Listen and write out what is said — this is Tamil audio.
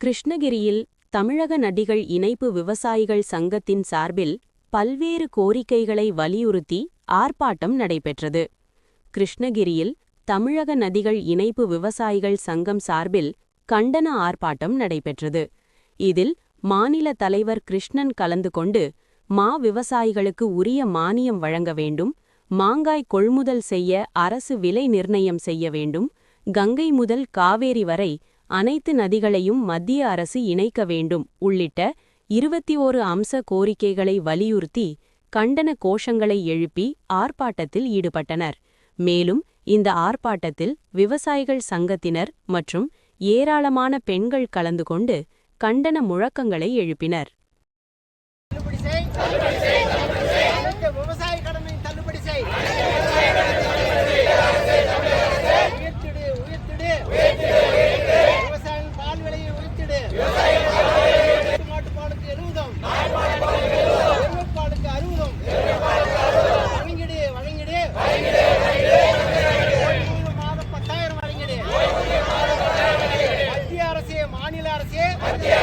கிருஷ்ணகிரியில் தமிழக நதிகள் இணைப்பு விவசாயிகள் சங்கத்தின் சார்பில் பல்வேறு கோரிக்கைகளை வலியுறுத்தி ஆர்ப்பாட்டம் நடைபெற்றது. கிருஷ்ணகிரியில் தமிழக நதிகள் இணைப்பு விவசாயிகள் சங்கம் சார்பில் கண்டன ஆர்ப்பாட்டம் நடைபெற்றது. இதில் மாநில தலைவர் கிருஷ்ணன் கலந்து கொண்டு மா விவசாயிகளுக்கு உரிய மானியம் வழங்க வேண்டும் மாங்காய் கொள்முதல் செய்ய அரசு விலை நிர்ணயம் செய்ய வேண்டும் கங்கை முதல் காவேரி வரை அனைத்து நதிகளையும் மத்திய அரசு இணைக்க வேண்டும் உள்ளிட்ட இருபத்தி ஓரு அம்ச கோரிக்கைகளை வலியுறுத்தி கண்டன கோஷங்களை எழுப்பி ஆர்ப்பாட்டத்தில் ஈடுபட்டனர். மேலும் இந்த ஆர்ப்பாட்டத்தில் விவசாயிகள் சங்கத்தினர் மற்றும் ஏராளமான பெண்கள் கலந்து கொண்டு கண்டன முழக்கங்களை எழுப்பினர். करके